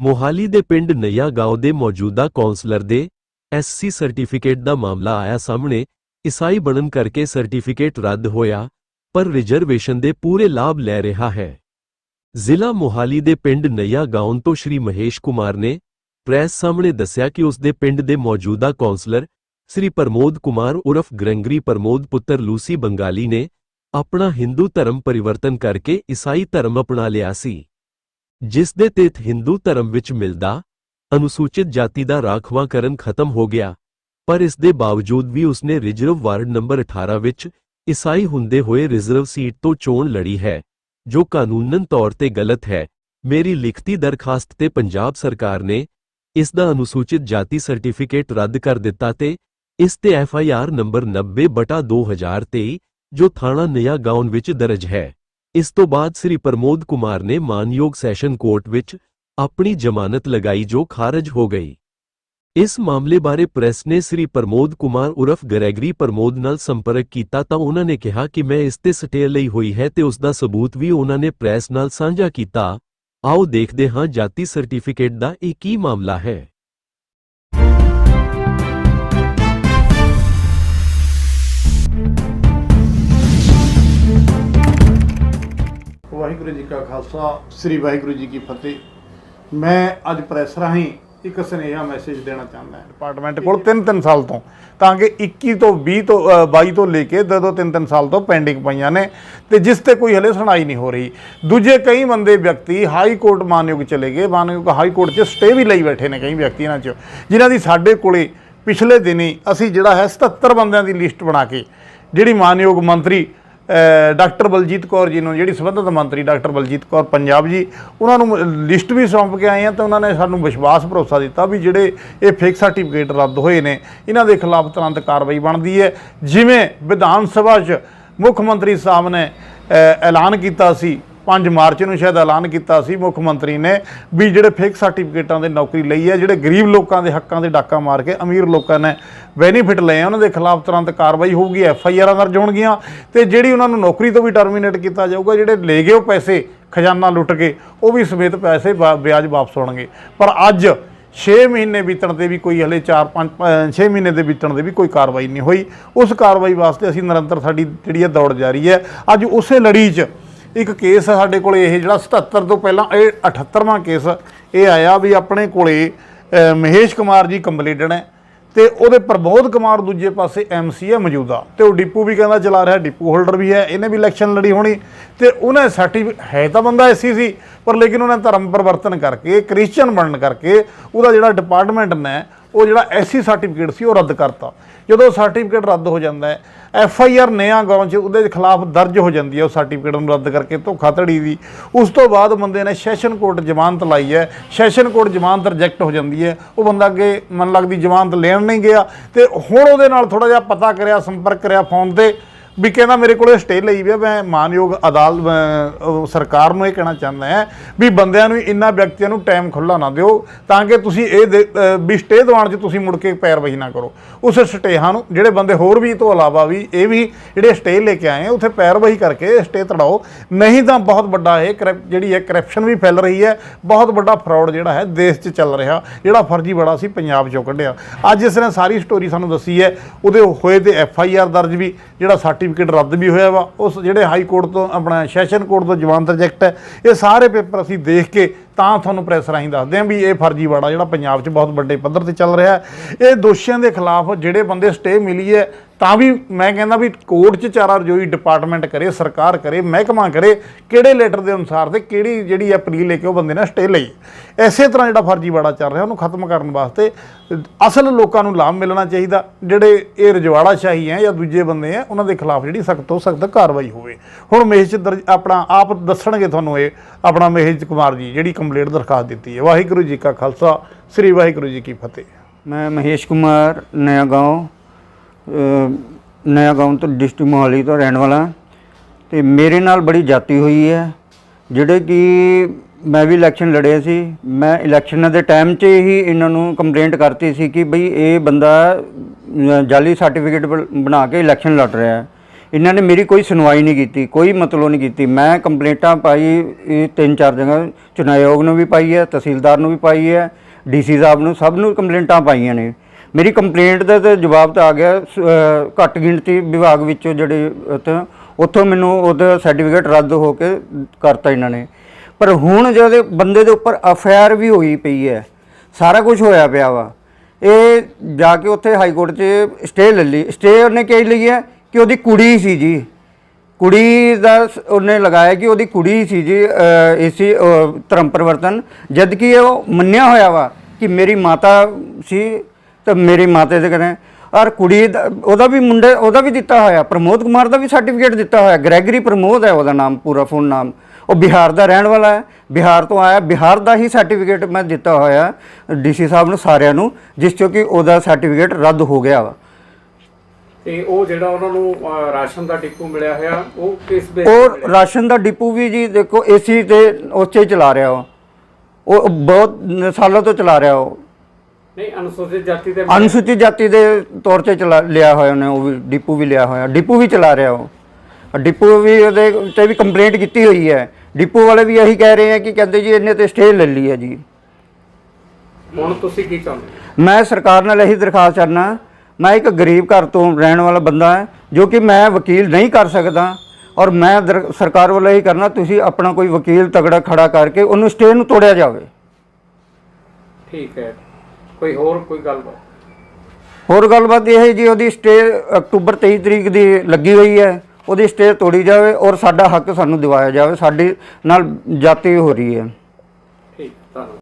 ਮੋਹਾਲੀ ਦੇ ਪਿੰਡ ਨਈਆ ਗਾঁਓ ਦੇ ਮੌਜੂਦਾ ਕੌਂਸਲਰ ਦੇ ਐਸਸੀ ਸਰਟੀਫਿਕੇਟ ਦਾ ਮਾਮਲਾ ਆਇਆ ਸਾਹਮਣੇ। ਈਸਾਈ ਬਣਨ ਕਰਕੇ ਸਰਟੀਫਿਕੇਟ ਰੱਦ ਹੋਇਆ, ਪਰ ਰਿਜ਼ਰਵੇਸ਼ਨ ਦੇ ਪੂਰੇ ਲਾਭ ਲੈ ਰਿਹਾ ਹੈ। ਜ਼ਿਲ੍ਹਾ ਮੋਹਾਲੀ ਦੇ ਪਿੰਡ ਨਈਆ ਗਾਉਂ ਤੋਂ ਸ਼੍ਰੀ ਮਹੇਸ਼ ਕੁਮਾਰ ਨੇ ਪ੍ਰੈਸ ਸਾਹਮਣੇ ਦੱਸਿਆ ਕਿ ਉਸ ਦੇ ਪਿੰਡ ਦੇ ਮੌਜੂਦਾ ਕੌਂਸਲਰ ਸ੍ਰੀ ਪ੍ਰਮੋਦ ਕੁਮਾਰ ਉਰਫ ਗ੍ਰੰਗਰੀ ਪ੍ਰਮੋਦ ਪੁੱਤਰ ਲੂਸੀ ਬੰਗਾਲੀ ਨੇ ਆਪਣਾ ਹਿੰਦੂ ਧਰਮ ਪਰਿਵਰਤਨ ਕਰਕੇ ਈਸਾਈ ਧਰਮ ਅਪਣਾ ਲਿਆ ਸੀ। ਜਿਸ ਦੇ ਤਹਿਤ ਹਿੰਦੂ ਧਰਮ ਵਿੱਚ ਮਿਲਦਾ, ਅਨੁਸੂਚਿਤ ਜਾਤੀ ਦਾ ਰਾਖਵਾਂਕਰਨ ਖਤਮ ਹੋ ਗਿਆ। ਪਰ ਇਸ ਦੇ ਬਾਵਜੂਦ ਵੀ ਉਸਨੇ ਰਿਜ਼ਰਵ ਵਾਰਡ ਨੰਬਰ 18 ਵਿੱਚ ਈਸਾਈ ਹੁੰਦੇ ਹੋਏ ਰਿਜ਼ਰਵ ਸੀਟ ਤੋਂ ਚੋਣ ਲੜੀ ਹੈ, ਜੋ ਕਾਨੂੰਨਨ ਤੌਰ ਤੇ ਗਲਤ ਹੈ। ਮੇਰੀ ਲਿਖਤੀ ਦਰਖਾਸਤ ਤੇ ਪੰਜਾਬ ਸਰਕਾਰ ਨੇ ਇਸ ਦਾ ਅਨੁਸੂਚਿਤ ਜਾਤੀ ਸਰਟੀਫਿਕੇਟ ਰੱਦ ਕਰ ਦਿੱਤਾ ਤੇ ਇਸ ਤੇ ਐਫ ਆਈ ਆਰ ਨੰਬਰ 90 ਬਟਾ 2023 ਜੋ ਥਾਣਾ ਨਿਆ ਗਾਉਨ ਵਿੱਚ ਦਰਜ ਹੈ। ਇਸ ਤੋਂ ਬਾਅਦ ਸ੍ਰੀ ਪ੍ਰਮੋਦ ਕੁਮਾਰ ਨੇ ਮਾਨਯੋਗ ਸੈਸ਼ਨ ਕੋਰਟ ਵਿੱਚ ਆਪਣੀ ਜ਼ਮਾਨਤ ਲਗਾਈ ਜੋ ਖਾਰਜ ਹੋ ਗਈ। ਇਸ ਮਾਮਲੇ ਬਾਰੇ ਪ੍ਰੈਸ ਨੇ ਸ੍ਰੀ ਪ੍ਰਮੋਦ ਕੁਮਾਰ ਉਰਫ ਗਰੈਗਰੀ ਪ੍ਰਮੋਦ ਨਾਲ ਸੰਪਰਕ ਕੀਤਾ ਤਾਂ ਉਹਨਾਂ ਨੇ ਕਿਹਾ ਕਿ ਮੈਂ ਇਸ ਤੇ ਸਟੇ ਲਈ ਹੋਈ ਹੈ ਤੇ ਉਸ ਦਾ ਸਬੂਤ ਵੀ ਉਹਨਾਂ ਨੇ ਪ੍ਰੈਸ ਨਾਲ ਸਾਂਝਾ ਕੀਤਾ। ਆਓ ਦੇਖਦੇ ਹਾਂ ਜਾਤੀ ਸਰਟੀਫਿਕੇਟ ਦਾ ਇਹ ਕੀ ਮਾਮਲਾ ਹੈ। ਵਾਹਿਗੁਰੂ ਜੀ ਕਾ ਖਾਲਸਾ ਸ੍ਰੀ ਵਾਹਿਗੁਰੂ ਜੀ ਕੀ ਫਤਿਹ। ਮੈਂ ਅੱਜ ਪ੍ਰੈਸ ਰਾਹੀਂ ਇੱਕ ਸੁਨੇਹਾ ਮੈਸੇਜ ਦੇਣਾ ਚਾਹੁੰਦਾ ਹਾਂ। ਡਿਪਾਰਟਮੈਂਟ ਕੋਲ 3-3 ਸਾਲ ਤੋਂ। ਤਾਂ ਕਿ 21 ਤੋਂ 20 ਤੋਂ ਅ, 22 ਤੋਂ ਲੈ ਕੇ 2-2 3-3 ਸਾਲ ਤੋਂ ਪੈਂਡਿੰਗ ਪਈਆਂ ਨੇ ਤੇ ਜਿਸ ਤੇ ਕੋਈ ਹਲੇ ਸੁਣਾਈ ਨਹੀਂ ਹੋ ਰਹੀ। ਦੂਜੇ ਕਈ ਬੰਦੇ ਵਿਅਕਤੀ ਹਾਈ ਕੋਰਟ ਮਾਨਯੋਗ ਚਲੇ ਗਏ। ਮਾਨਯੋਗ ਹਾਈ ਕੋਰਟ 'ਚ ਸਟੇ ਵੀ ਲਈ ਬੈਠੇ ਨੇ ਕਈ ਵਿਅਕਤੀ ਇਹਨਾਂ 'ਚ। ਜਿਨ੍ਹਾਂ ਦੀ ਸਾਡੇ ਕੋਲੇ ਪਿਛਲੇ ਦਿਨੀ ਅਸੀਂ ਜਿਹੜਾ ਹੈ 77 ਬੰਦਿਆਂ ਦੀ ਲਿਸਟ ਬਣਾ ਕੇ ਜਿਹੜੀ ਮਾਨਯੋਗ ਮੰਤਰੀ ਡਾਕਟਰ ਬਲਜੀਤ ਕੌਰ ਜੀ ਨੂੰ, ਜਿਹੜੀ ਸੰਬੰਧਿਤ ਮੰਤਰੀ ਡਾਕਟਰ ਬਲਜੀਤ ਕੌਰ ਪੰਜਾਬ ਜੀ, ਉਹਨਾਂ ਨੂੰ ਲਿਸਟ ਵੀ ਸੌਂਪ ਕੇ ਆਏ ਆ ਤਾਂ ਉਹਨਾਂ ਨੇ ਸਾਨੂੰ ਵਿਸ਼ਵਾਸ ਭਰੋਸਾ ਦਿੱਤਾ ਵੀ ਜਿਹੜੇ ਇਹ ਫੇਕ ਸਰਟੀਫਿਕੇਟ ਰੱਦ ਹੋਏ ਨੇ, ਇਹਨਾਂ ਦੇ ਖਿਲਾਫ ਤੁਰੰਤ ਕਾਰਵਾਈ ਬਣਦੀ ਹੈ। ਜਿਵੇਂ ਵਿਧਾਨ ਸਭਾ 'ਚ ਮੁੱਖ ਮੰਤਰੀ ਸਾਹਿਬ ਨੇ ਐਲਾਨ ਕੀਤਾ ਸੀ 5 ਮਾਰਚ ਨੂੰ ਸ਼ਾਇਦ ਐਲਾਨ ਕੀਤਾ ਸੀ ਮੁੱਖ ਮੰਤਰੀ ਨੇ ਵੀ ਜਿਹੜੇ ਫੇਕ ਸਰਟੀਫਿਕੇਟਾਂ ਦੇ ਨੌਕਰੀ ਲਈ ਹੈ, ਜਿਹੜੇ ਗਰੀਬ ਲੋਕਾਂ ਦੇ ਹੱਕਾਂ ਦੇ ਡਾਕਾ ਮਾਰ ਕੇ ਅਮੀਰ ਲੋਕਾਂ ਨੇ ਬੈਨੀਫਿਟ ਲਏ ਉਹਨਾਂ ਦੇ ਖਿਲਾਫ ਤੁਰੰਤ ਕਾਰਵਾਈ ਹੋਊਗੀ, ਐਫ ਆਈ ਆਰਾਂ ਦਰਜ ਹੋਣਗੀਆਂ ਤੇ ਜਿਹੜੀ ਉਹਨਾਂ ਨੂੰ ਨੌਕਰੀ ਤੋਂ ਵੀ ਟਰਮੀਨੇਟ ਕੀਤਾ ਜਾਊਗਾ, ਜਿਹੜੇ ਲੈ ਗਏ ਉਹ ਪੈਸੇ ਖਜ਼ਾਨਾ ਲੁੱਟ ਕੇ, ਉਹ ਵੀ ਸਮੇਤ ਪੈਸੇ ਵਾ- ਵਿਆਜ ਵਾਪਸ ਹੋਣਗੇ। ਪਰ ਅੱਜ 6 ਮਹੀਨੇ ਬੀਤਣ ਤੇ ਵੀ ਕੋਈ ਹਲੇ 4 5 6 ਮਹੀਨੇ ਦੇ ਬੀਤਣ ਦੇ ਵੀ ਕੋਈ ਕਾਰਵਾਈ ਨਹੀਂ ਹੋਈ। ਉਸ ਕਾਰਵਾਈ ਵਾਸਤੇ ਅਸੀਂ ਨਿਰੰਤਰ ਸਾਡੀ ਜਿਹੜੀ ਹੈ ਦੌੜ ਜਾਰੀ ਹੈ। ਅੱਜ ਉਸੇ ਲੜੀ 'ਚ ਇੱਕ ਕੇਸ ਸਾਡੇ ਕੋਲ ਇਹ ਜਿਹੜਾ 77 ਤੋਂ ਪਹਿਲਾਂ, ਇਹ 78ਵਾਂ ਕੇਸ, ਇਹ ਆਇਆ ਵੀ ਆਪਣੇ ਕੋਲੇ ਮਹੇਸ਼ ਕੁਮਾਰ ਜੀ ਕੰਪਲੀਟਡ ਹੈ ਤੇ ਉਹਦੇ ਪ੍ਰਬੋਧ ਕੁਮਾਰ ਦੂਜੇ ਪਾਸੇ ਐਮਸੀ ਹੈ ਮੌਜੂਦਾ ਤੇ ਉਹ ਡਿਪੂ ਵੀ ਕਹਿੰਦਾ ਚਲਾ ਰਿਹਾ, ਡਿਪੂ ਹੋਲਡਰ ਵੀ ਹੈ, ਇਹਨੇ ਵੀ ਇਲੈਕਸ਼ਨ ਲੜੀ ਹੋਣੀ ਤੇ ਉਹਨੇ ਸਰਟੀਫਿਕੇਟ ਹੈ ਤਾਂ ਬੰਦਾ ਐਸੀ ਸੀ, ਪਰ ਲੇਕਿਨ ਉਹਨੇ ਧਰਮ ਪਰਿਵਰਤਨ ਕਰਕੇ ਕ੍ਰਿਸਚੀਅਨ ਬਣਨ ਕਰਕੇ ਉਹਦਾ ਜਿਹੜਾ ਡਿਪਾਰਟਮੈਂਟ ਨੇ ਉਹ ਜਿਹੜਾ ਐਸੀ ਸਰਟੀਫਿਕੇਟ ਸੀ, ਉਹ ਰੱਦ ਕਰਤਾ। ਜਦੋਂ ਸਰਟੀਫਿਕੇਟ ਰੱਦ ਹੋ ਜਾਂਦਾ ਹੈ ਐਫ ਆਈ ਆਰ ਨਿਆਂ ਗਾਉਂ ਚ ਉਹਦੇ ਖਿਲਾਫ ਦਰਜ ਹੋ ਜਾਂਦੀ ਹੈ ਉਹ ਸਰਟੀਫਿਕੇਟ ਨੂੰ ਰੱਦ ਕਰਕੇ ਧੋਖਾਧੜੀ ਦੀ। ਉਸ ਤੋਂ ਬਾਅਦ ਬੰਦੇ ਨੇ ਸੈਸ਼ਨ ਕੋਰਟ ਜ਼ਮਾਨਤ ਲਾਈ ਹੈ, ਸੈਸ਼ਨ ਕੋਰਟ ਜ਼ਮਾਨਤ ਰਿਜੈਕਟ ਹੋ ਜਾਂਦੀ ਹੈ। ਉਹ ਬੰਦਾ ਅੱਗੇ ਮਨ ਲੱਗਦੀ ਜ਼ਮਾਨਤ ਲੈਣ ਨਹੀਂ ਗਿਆ ਤੇ ਹੁਣ ਉਹਦੇ ਨਾਲ ਥੋੜਾ ਜਿਹਾ ਪਤਾ ਕਰਿਆ, ਸੰਪਰਕ ਕਰਿਆ ਫੋਨ ਤੇ ਵੀ ਕਹਿੰਦਾ ਮੇਰੇ ਕੋਲੇ ਸਟੇ ਲਈ ਵੀ ਆ, ਮੈਂ ਮਾਨਯੋਗ ਅਦਾਲਤ ਸਰਕਾਰ ਨੂੰ ਇਹ ਕਹਿਣਾ ਚਾਹੁੰਦਾ ਹੈ ਵੀ ਬੰਦਿਆਂ ਨੂੰ ਇੰਨਾ ਵਿਅਕਤੀਆਂ ਨੂੰ ਟਾਈਮ ਖੁੱਲਾ ਨਾ ਦਿਓ ਤਾਂ ਕਿ ਤੁਸੀਂ ਇਹ ਦੇ- ਵੀ ਸਟੇ ਦਵਾਉਣ 'ਚ ਤੁਸੀਂ ਮੁੜ ਕੇ ਪੈਰਵਾਈ ਨਾ ਕਰੋ। ਉਸ ਸਟੇਹਾਂ ਨੂੰ ਜਿਹੜੇ ਬੰਦੇ ਹੋਰ ਵੀ ਤੋਂ ਇਲਾਵਾ ਵੀ ਇਹ ਵੀ ਜਿਹੜੇ ਸਟੇ ਲੈ ਕੇ ਆਏ ਉੱਥੇ ਪੈਰਵਾਈ ਕਰਕੇ ਸਟੇ ਤੜਾਓ। ਨਹੀਂ ਤਾਂ ਬਹੁਤ ਵੱਡਾ ਇਹ ਕਰਪ- ਜਿਹੜੀ ਹੈ ਕਰਪਸ਼ਨ ਵੀ ਫੈਲ ਰਹੀ ਹੈ ਬਹੁਤ ਵੱਡਾ ਫਰਾਡ ਜਿਹੜਾ ਹੈ ਦੇਸ਼ 'ਚ ਚੱਲ ਰਿਹਾ ਜਿਹੜਾ ਫਰਜ਼ੀ ਬੜਾ ਸੀ ਪੰਜਾਬ 'ਚੋਂ ਕੱਢਿਆ। ਅੱਜ ਇਸ ਨੇ ਸਾਰੀ ਸਟੋਰੀ ਸਾਨੂੰ ਦੱਸੀ ਹੈ ਉਹਦੇ ਹੋਏ ਤੇ ਐਫ ਆਈ ਆਰ ਦਰਜ ਵੀ ਜਿਹੜਾ ਸਰਟੀਫਿਕੇਟ ਰੱਦ ਵੀ ਹੋਇਆ ਵਾ। ਉਸ ਜਿਹੜੇ ਹਾਈ ਕੋਰਟ ਤੋਂ, ਆਪਣਾ ਸੈਸ਼ਨ ਕੋਰਟ ਤੋਂ ਜਵਾਨ ਰਿਜੈਕਟ ਹੈ, ਇਹ ਸਾਰੇ ਪੇਪਰ ਅਸੀਂ ਦੇਖ ਕੇ ਤਾਂ ਤੁਹਾਨੂੰ ਪ੍ਰੈਸ ਰਾਹੀਂ ਦੱਸਦੇ ਹਾਂ ਵੀ ਇਹ ਫਰਜ਼ੀਵਾੜਾ ਜਿਹੜਾ ਪੰਜਾਬ 'ਚ ਬਹੁਤ ਵੱਡੇ ਪੱਧਰ ਤੇ ਚੱਲ ਰਿਹਾ ਇਹ ਦੋਸ਼ੀਆਂ ਦੇ ਖਿਲਾਫ ਜਿਹੜੇ ਬੰਦੇ ਸਟੇ ਮਿਲੀ ਹੈ ਤਾਂ ਵੀ ਮੈਂ ਕਹਿੰਦਾ ਵੀ ਕੋਰਟ 'ਚ ਚਾਰਾ ਰਜੋਈ ਡਿਪਾਰਟਮੈਂਟ ਕਰੇ, ਸਰਕਾਰ ਕਰੇ, ਮਹਿਕਮਾ ਕਰੇ, ਕਿਹੜੇ ਲੈਟਰ ਦੇ ਅਨੁਸਾਰ ਤੇ ਕਿਹੜੀ ਜਿਹੜੀ ਅਪੀਲ ਲੈ ਕੇ ਉਹ ਬੰਦੇ ਨੇ ਸਟੇ ਲਈ। ਐਸੇ ਤਰ੍ਹਾਂ ਜਿਹੜਾ ਫਰਜ਼ੀਵਾੜਾ ਚੱਲ ਰਿਹਾ, ਉਹਨੂੰ ਖਤਮ ਕਰਨ ਵਾਸਤੇ ਅਸਲ ਲੋਕਾਂ ਨੂੰ ਲਾਭ ਮਿਲਣਾ ਚਾਹੀਦਾ। ਜਿਹੜੇ ਇਹ ਰਜਵਾੜਾ ਸ਼ਾਹੀ ਹੈ ਜਾਂ ਦੂਜੇ ਬੰਦੇ ਆ ਉਹਨਾਂ ਦੇ ਖਿਲਾਫ ਜਿਹੜੀ ਸਖਤ ਤੋਂ ਸਖਤ ਕਾਰਵਾਈ ਹੋਵੇ। ਹੁਣ ਮਹੇਸ਼ ਦਰਜ ਆਪਣਾ ਆਪ ਦੱਸਣਗੇ ਤੁਹਾਨੂੰ ਇਹ, ਆਪਣਾ ਮਹੇਸ਼ ਕੁਮਾਰ ਜੀ, ਜਿਹੜੀ ਕੰਪਲੀਟ ਦਰਖਾਸਤ ਦਿੱਤੀ ਹੈ। ਵਾਹਿਗੁਰੂ ਜੀ ਕਾ ਖਾਲਸਾ, ਸ੍ਰੀ ਵਾਹਿਗੁਰੂ ਜੀ ਕੀ ਫਤਿਹ। ਮੈਂ ਮਹੇਸ਼ ਕੁਮਾਰ ਨਇਆ ਨਇਆ ਗਾਉਂ ਤੋਂ ਡਿਸਟ੍ਰਿਕਟ ਮੋਹਾਲੀ ਤੋਂ ਰਹਿਣ ਵਾਲਾ ਤੇ ਮੇਰੇ ਨਾਲ ਬੜੀ ਜਾਤੀ ਹੋਈ ਹੈ ਜਿਹੜੇ ਕਿ ਮੈਂ ਵੀ ਇਲੈਕਸ਼ਨ ਲੜਿਆ ਸੀ। ਮੈਂ ਇਲੈਕਸ਼ਨਾਂ ਦੇ ਟਾਈਮ 'ਚ ਹੀ ਇਹਨਾਂ ਨੂੰ ਕੰਪਲੇਂਟ ਕਰਤੀ ਸੀ ਕਿ ਬਈ ਇਹ ਬੰਦਾ ਅ, ਜਾਲੀ ਸਰਟੀਫਿਕੇਟ ਬਣਾ ਕੇ ਇਲੈਕਸ਼ਨ ਲੜ ਰਿਹਾ ਹੈ। ਇਹਨਾਂ ਨੇ ਮੇਰੀ ਕੋਈ ਸੁਣਵਾਈ ਨਹੀਂ ਕੀਤੀ ਕੋਈ ਮਤਲਬ ਨਹੀਂ ਕੀਤੀ। ਮੈਂ ਕੰਪਲੇਂਟਾਂ ਪਾਈ ਇਹ ਤਿੰਨ ਚਾਰ ਜਗ੍ਹਾ ਚੁਣਾਵ ਆਯੋਗ ਨੂੰ ਵੀ ਪਾਈ ਹੈ ਤਹਿਸੀਲਦਾਰ ਨੂੰ ਵੀ ਪਾਈ ਹੈ ਡੀਸੀ ਸਾਹਿਬ ਨੂੰ ਸਭ ਨੂੰ ਕੰਪਲੇਂਟਾਂ ਪਾਈਆਂ ਨੇ। ਮੇਰੀ ਕੰਪਲੇਂਟ ਦਾ ਤਾਂ ਜਵਾਬ ਤਾਂ ਆ ਗਿਆ, ਸ- ਘੱਟ ਗਿਣਤੀ ਵਿਭਾਗ ਵਿੱਚੋਂ ਜਿਹੜੇ ਉੱਥੇ ਉੱਥੋਂ ਮੈਨੂੰ ਉਹਦਾ ਸਰਟੀਫਿਕੇਟ ਰੱਦ ਹੋ ਕੇ ਕਰਤਾ ਇਹਨਾਂ ਨੇ। ਪਰ ਹੁਣ ਜਦੋਂ ਬੰਦੇ ਦੇ ਉੱਪਰ ਐਫਆਈਆਰ ਵੀ ਹੋਈ ਪਈ ਹੈ, ਸਾਰਾ ਕੁਝ ਹੋਇਆ ਪਿਆ ਵਾ। ਇਹ ਜਾ ਕੇ ਉੱਥੇ ਹਾਈ ਕੋਰਟ 'ਚ ਸਟੇ ਲੈ ਲਈ। ਸਟੇ ਉਹਨੇ ਕਿਹ ਲਈ ਹੈ? ਕਿ ਉਹਦੀ ਕੁੜੀ ਸੀ ਜੀ। ਕੁੜੀ ਦਾ ਸ- ਉਹਨੇ ਲਗਾਇਆ ਕਿ ਉਹਦੀ ਕੁੜੀ ਸੀ ਜੀ ਏਸੀ ਧਰਮ ਪਰਿਵਰਤਨ। ਜਦ ਕਿ ਉਹ ਮੰਨਿਆ ਹੋਇਆ ਵਾ ਕਿ ਮੇਰੀ ਮਾਤਾ ਸੀ ਤੇ ਮੇਰੀ ਮਾਤੇ ਦੇ ਕਰੇ ਔਰ ਕੁੜੀ ਦਾ ਉਹਦਾ ਵੀ ਮੁੰਡੇ ਉਹਦਾ ਵੀ ਦਿੱਤਾ ਹੋਇਆ ਪ੍ਰਮੋਦ ਕੁਮਾਰ ਦਾ ਵੀ ਸਰਟੀਫਿਕੇਟ ਦਿੱਤਾ ਹੋਇਆ ਗ੍ਰੈਗਰੀ ਪ੍ਰਮੋਦ ਹੈ ਉਹਦਾ ਨਾਮ ਪੂਰਾ ਫੁੱਲ ਨਾਮ। ਉਹ ਬਿਹਾਰ ਦਾ ਰਹਿਣ ਵਾਲਾ ਹੈ ਬਿਹਾਰ ਤੋਂ ਆਇਆ ਬਿਹਾਰ ਦਾ ਹੀ ਸਰਟੀਫਿਕੇਟ ਮੈਂ ਦਿੱਤਾ ਹੋਇਆ ਡੀਸੀ ਸਾਹਿਬ ਨੂੰ ਸਾਰਿਆਂ ਨੂੰ ਜਿਸ ਚੋਂ ਕਿ ਉਹਦਾ ਸਰਟੀਫਿਕੇਟ ਰੱਦ ਹੋ ਗਿਆ ਵਾ। ਤੇ ਉਹ ਜਿਹੜਾ ਉਹਨਾਂ ਨੂੰ ਅਹ, ਰਾਸ਼ਨ ਦਾ ਟਿੱਪੂ ਮਿਲਿਆ ਹੋਇਆ ਉਹ ਕਿਸ ਬੇਸ ਉਹ ਰਾਸ਼ਨ ਦਾ ਡਿਪੂ ਵੀ ਜੀ ਦੇਖੋ ਏਸੀ ਤੇ ਉਸ 'ਚ ਹੀ ਚਲਾ ਰਿਹਾ ਉਹ। ਉਹ ਬਹੁਤ ਸਾਲਾਂ ਤੋਂ ਚਲਾ ਰਿਹਾ ਉਹ। ਨਹੀਂ ਅਨੁਸੂਚਿਤ ਜਾਤੀ ਦੇ ਅਨੁਸੂਚਿਤ ਜਾਤੀ ਦੇ ਤੌਰ ਤੇ ਚਲਾ ਲਿਆ ਹੋਇਆ ਉਹਨੇ ਉਹ ਵੀ ਡਿਪੂ ਵੀ ਲਿਆ ਹੋਇਆ। ਡਿਪੂ ਵੀ ਚਲਾ ਰਿਹਾ ਉਹ। ਡਿਪੂ ਵੀ ਉਹਦੇ ਤੇ ਵੀ ਕੰਪਲੇਂਟ ਕੀਤੀ ਹੋਈ ਹੈ। ਡਿਪੂ ਵਾਲੇ ਵੀ ਇਹੀ ਕਹਿ ਰਹੇ ਆ ਕਿ ਕਹਿੰਦੇ ਜੀ ਇਹਨੇ ਤੇ ਸਟੇ ਲੈ ਲਈ ਹੈ ਜੀ। ਹੁਣ ਤੁਸੀਂ ਕੀ ਚਾਹੁੰਦੇ? ਮੈਂ ਸਰਕਾਰ ਨਾਲ ਇਹੀ ਦਰਖਾਸਤ ਕਰਨਾ ਮੈਂ ਇੱਕ ਗਰੀਬ ਘਰ ਤੋਂ ਰਹਿਣ ਵਾਲਾ ਬੰਦਾ ਹਾਂ ਜੋ ਕਿ ਮੈਂ ਵਕੀਲ ਨਹੀਂ ਕਰ ਸਕਦਾ। ਔਰ ਮੈਂ ਸਰਕਾਰ ਵੱਲੋਂ ਇਹੀ ਕਰਨਾ ਤੁਸੀਂ ਆਪਣਾ ਕੋਈ ਵਕੀਲ ਤਗੜਾ ਖੜਾ ਕਰਕੇ ਉਹਨੂੰ ਸਟੇ ਨੂੰ ਤੋੜਿਆ ਜਾਵੇ। ਠੀਕ ਹੈ। ਕੋਈ ਹੋਰ ਕੋਈ ਗੱਲਬਾਤ? ਹੋਰ ਗੱਲਬਾਤ ਇਹ ਹੈ ਜੀ ਉਹਦੀ ਸਟੇ ਅਕਤੂਬਰ 23 ਤਰੀਕ ਦੀ ਲੱਗੀ ਹੋਈ ਹੈ। ਉਹਦੀ ਸਟੇ ਤੋੜੀ ਜਾਵੇ ਔਰ ਸਾਡਾ ਹੱਕ ਸਾਨੂੰ ਦਿਵਾਇਆ ਜਾਵੇ। ਸਾਡੇ ਨਾਲ ਜਾਤੀ ਹੋ ਰਹੀ ਹੈ। ਠੀਕ ਧੰਨਵਾਦ।